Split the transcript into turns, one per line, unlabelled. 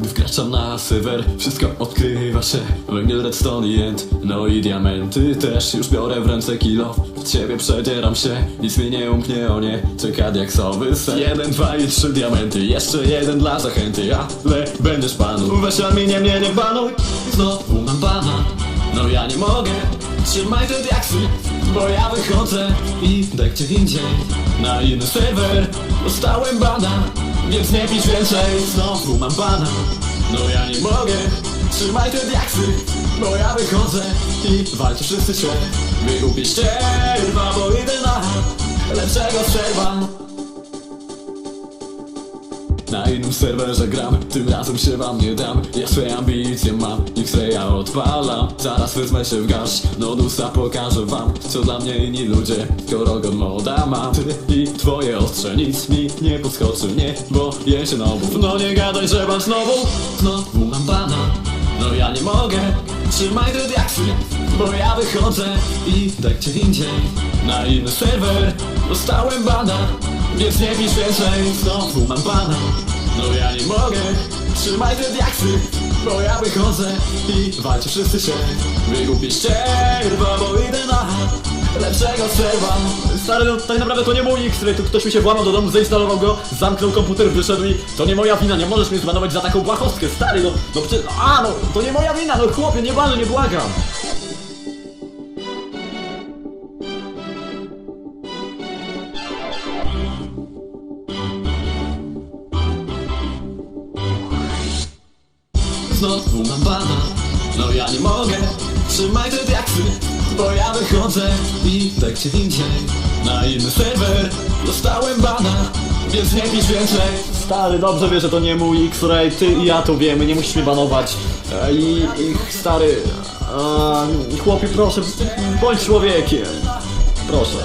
Gdy wkraczam na serwer, wszystko odkrywa się. Węgiel, redstone i end, no i diamenty. Też Już biorę w ręce kilo, w ciebie przedzieram się. Nic mi nie umknie, o nie, czeka diaksowy sen Jeden, dwa i trzy diamenty, jeszcze jeden dla zachęty. Ale będziesz panu, weź adminie mnie nie banuj. Znowu mam bana, no ja nie mogę. Trzymaj te diaksy, bo ja wychodzę. I gdzie indziej, na inny serwer. Dostałem bana, więc nie pisz więcej Znowu mam bana, no ja nie mogę. Trzymaj te diaksy, bo ja wychodzę I walczy wszyscy się. Wygubię ścierwa, bo idę na lepszego serwa na innym serwerze gram, tym razem się wam nie dam. Ja swoje ambicje mam, X-raya odpalam Zaraz wezmę się w garść, Nodusa pokażę wam Co dla mnie inni ludzie, skoro god moda mam Ty i twoje ostrze, nic mi nie podskoczy Nie, bo je się nowów No nie gadaj, że mam znowu Znowu mam bana, no ja nie mogę Trzymaj te diaksy, bo ja wychodzę I daj gdzie indziej, na inny serwer Dostałem bana, więc nie pisz więcej Znowu mam bana, no ja nie mogę. Trzymaj te diaksy, bo ja wychodzę I walczy wszyscy się. Wygubię ścierwa, bo idę na lepszego serwa
Stary, no tak naprawdę to nie mój X-Ray, tu ktoś mi się włamał do domu, zainstalował go, zamknął komputer, wyszedł i to nie moja wina, nie możesz mnie zbanować za taką błahostkę, stary, no, no przecież, a no, to nie moja wina, no chłopie, nie banuj, nie błagam.
Znowu mam bana, no ja nie mogę Trzymaj te diaksy, bo ja wychodzę I tak gdzie indziej, na inny serwer Dostałem bana, więc nie pisz więcej
Stary, dobrze wiesz, że to nie mój X-Ray, ty i ja to wiemy, nie musisz mnie banować. E, I, i stary, a, chłopie, proszę, bądź człowiekiem. Proszę.